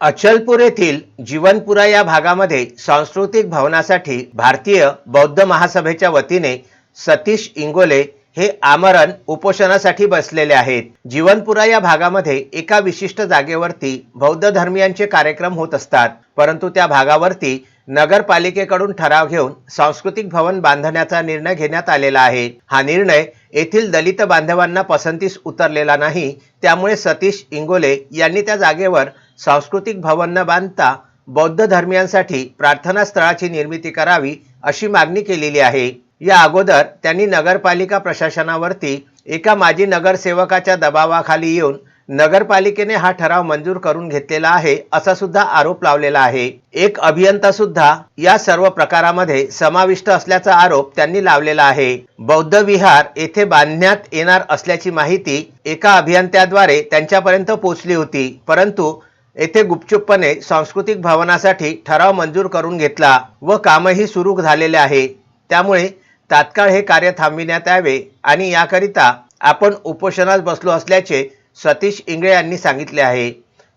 अचलपूर येथील जीवनपुरा या भागामध्ये सांस्कृतिक भवनासाठी भारतीय बौद्ध महासभेच्या वतीने सतीश इंगोले हे आमरण उपोषणासाठी बसलेले आहेत. जीवनपुरा या भागामध्ये एका विशिष्ट जागेवरती बौद्ध धर्मियांचे कार्यक्रम होत असतात. परंतु त्या भागावरती नगरपालिकेकडून ठराव घेऊन सांस्कृतिक भवन बांधण्याचा निर्णय घेण्यात आलेला आहे. हा निर्णय येथील दलित बांधवांना पसंतीस उतरलेला नाही. त्यामुळे सतीश इंगोले यांनी त्या जागेवर सांस्कृतिक भवन न बांधता बौद्ध धर्मियांसाठी प्रार्थना स्थळाची निर्मिती करावी अशी मागणी केलेली आहे. या अगोदर त्यांनी नगरपालिका प्रशासनावरती एका माजी नगरसेवकाच्या दबावाखाली येऊन नगरपालिकेने हा ठराव मंजूर करून घेतलेला आहे असा सुद्धा आरोप लावलेला आहे. एक अभियंता सुद्धा या सर्व प्रकारामध्ये समाविष्ट असल्याचा आरोप त्यांनी लावलेला आहे. बौद्ध विहार येथे बांधण्यात येणार असल्याची माहिती एका अभियंत्याद्वारे त्यांच्यापर्यंत पोहोचली होती परंतु येथे गुपचूपपणे सांस्कृतिक भवनासाठी ठराव मंजूर करून घेतला व कामही सुरू झालेले आहे. त्यामुळे तात्काळ हे कार्य थांबविण्यात यावे आणि याकरिता आपण उपोषणास बसलो असल्याचे सतीश इंगळे यांनी सांगितले आहे.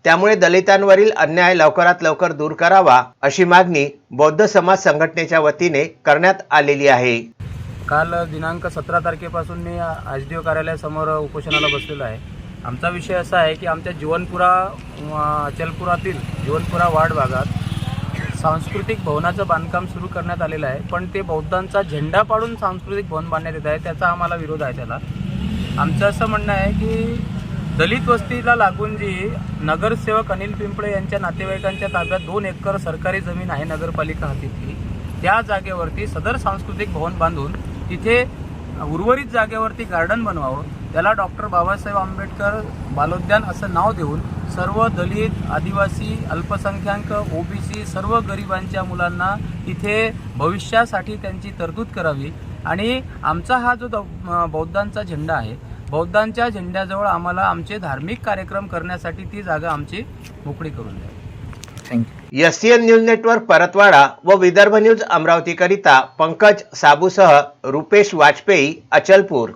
त्यामुळे दलितांवरील अन्याय लवकरात लवकर दूर करावा अशी मागणी बौद्ध समाज संघटनेच्या वतीने करण्यात आलेली आहे. काल दिनांक सतरा तारखेपासून मी आज डी ओ कार्यालयासमोर उपोषणाला बसलेलो आहे. आमचा विषय असा आहे की आमच्या जीवनपुरा अचलपुरातील जीवनपुरा वार्ड भागात सांस्कृतिक भवनाचं बांधकाम सुरू करण्यात आलेलं आहे. पण ते बौद्धांचा झेंडा पाडून सांस्कृतिक भवन बांधण्यात येत आहे त्याचा आम्हाला विरोध आहे त्याला. आमचं असं म्हणणं आहे की दलित वस्तीला लागून जी नगरसेवक अनिल पिंपळे यांच्या नातेवाईकांच्या ताब्यात दोन एकर सरकारी जमीन आहे नगरपालिका हातीतली. त्या जागेवरती सदर सांस्कृतिक भवन बांधून तिथे उर्वरित जागेवरती गार्डन बनवावं. त्याला डॉक्टर बाबासाहेब आंबेडकर बालोद्यान असं नाव देऊन सर्व दलित आदिवासी अल्पसंख्याक ओबीसी सर्व गरिबांच्या मुलांना इथे भविष्यासाठी त्यांची तरतूद करावी. आणि आमचा हा जो द- बौद्धांचा झेंडा आहे बौद्धांच्या झेंड्याजवळ आम्हाला आमचे धार्मिक कार्यक्रम करण्यासाठी ती जागा आमची मोकळी करून द्यावी thank you SCN news network Paratwada व विदर्भ न्यूज अमरावतीकरिता पंकज साबूसह रुपेश वाजपेयी अचलपूर.